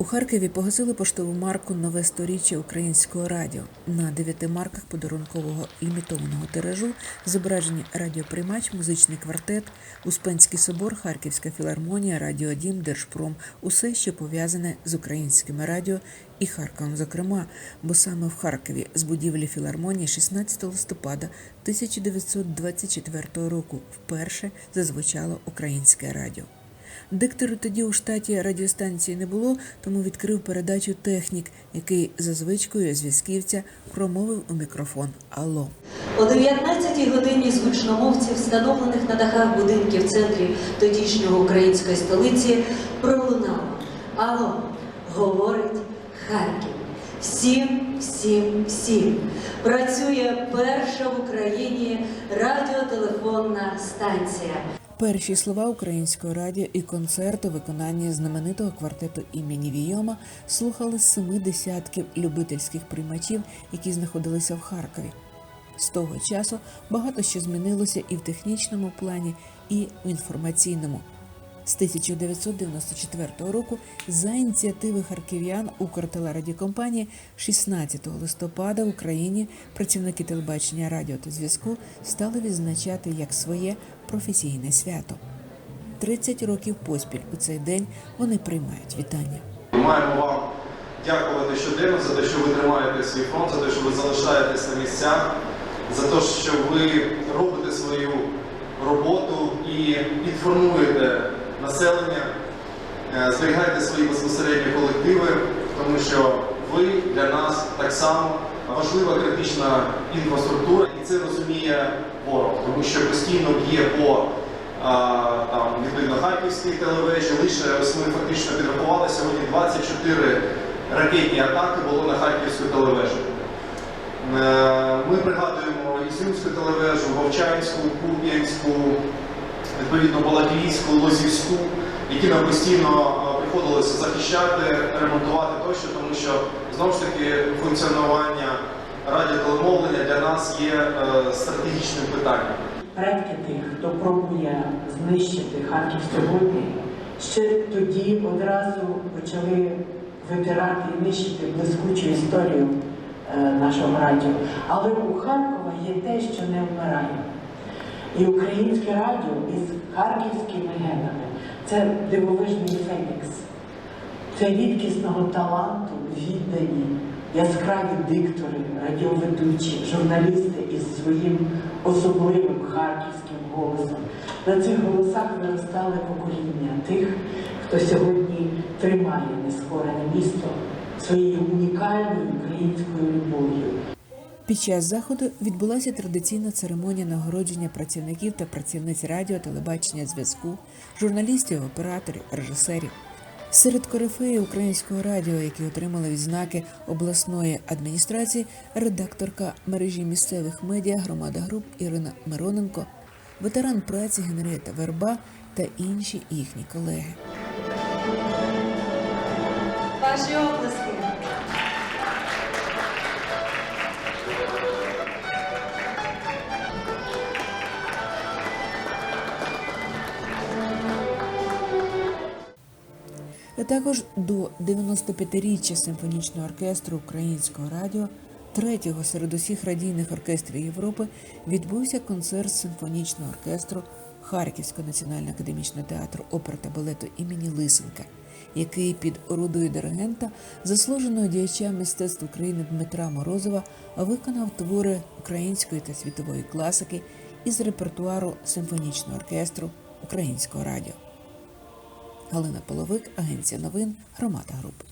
У Харкові погасили поштову марку Нове сторіччя українського радіо. На дев'яти марках подарункового лімітованого тиражу зображені радіоприймач, музичний квартет, Успенський собор, Харківська філармонія, Радіодім, Держпром усе, що пов'язане з українськими радіо і Харковом, зокрема, бо саме в Харкові з будівлі філармонії 16 листопада 1924 року вперше зазвучало українське радіо. Диктору тоді у штаті радіостанції не було, тому відкрив передачу технік, який за звичкою зв'язківця промовив у мікрофон Алло. О 19-й годині з встановлених на дахах будинків центрі тодішнього української столиці, пролунало. Алло, говорить Харків. Всім, всім, всім. Працює перша в Україні радіотелефонна станція. Перші слова української радіо і концерту виконання знаменитого квартету імені Війома слухали семи десятків любительських приймачів, які знаходилися в Харкові. З того часу багато що змінилося і в технічному плані, і в інформаційному. З 1994 року за ініціативи харків'ян Укртелерадіокомпанії 16 листопада в Україні працівники телебачення, радіо та зв'язку стали відзначати як своє професійне свято. 30 років поспіль у цей день вони приймають вітання. Маємо вам дякувати щоденно за те, що ви тримаєте свій фронт, за те, що ви залишаєтесь на місцях, за те, що ви робите свою роботу і інформуєте населення, е, зберігаєте свої безпосередні колективи, тому що ви для нас так само важлива критична інфраструктура, і це розуміє ворог, тому що постійно б'є по там, відповідно харківській телевежі. Лише ось ми фактично підрахували сьогодні 24 ракетні атаки було на харківську телевежу. Е, Ми пригадуємо Ізюмську телевежу, Вовчанську, Куп'янську, відповідно Балаклійську, Лозівську, які нам постійно е, приходилося захищати, ремонтувати тощо, тому що знову ж таки функціонування радіотелемовлення для нас є е, стратегічним питанням. предки тих, хто пробує знищити Харків сьогодні, ще тоді одразу почали витирати і нищити блискучу історію е, нашого радіо. Але у Харкова є те, що не вмирає. І українське радіо із харківськими генами це дивовижний фенікс. Це рідкісного таланту, віддані, яскраві диктори, радіоведучі, журналісти із своїм особливим харківським голосом. На цих голосах виростали покоління тих, хто сьогодні тримає нескорене місто своєю унікальною українською любов'ю. Під час заходу відбулася традиційна церемонія нагородження працівників та працівниць радіо, телебачення, зв'язку, журналістів, операторів, режисерів. Серед корифеї українського радіо, які отримали відзнаки обласної адміністрації, редакторка мережі місцевих медіа Громада груп Ірина Мироненко, ветеран праці Генрієта Верба та інші їхні колеги. Ваші оплески. Також до 95-річчя симфонічного оркестру українського радіо, третього серед усіх радійних оркестрів Європи, відбувся концерт симфонічного оркестру Харківського національного академічного театру опери та балету імені Лисенка, який під орудою диригента, заслуженого діяча мистецтв України Дмитра Морозова, виконав твори української та світової класики із репертуару симфонічного оркестру українського радіо. Галина Половик, агенція новин, громада груп.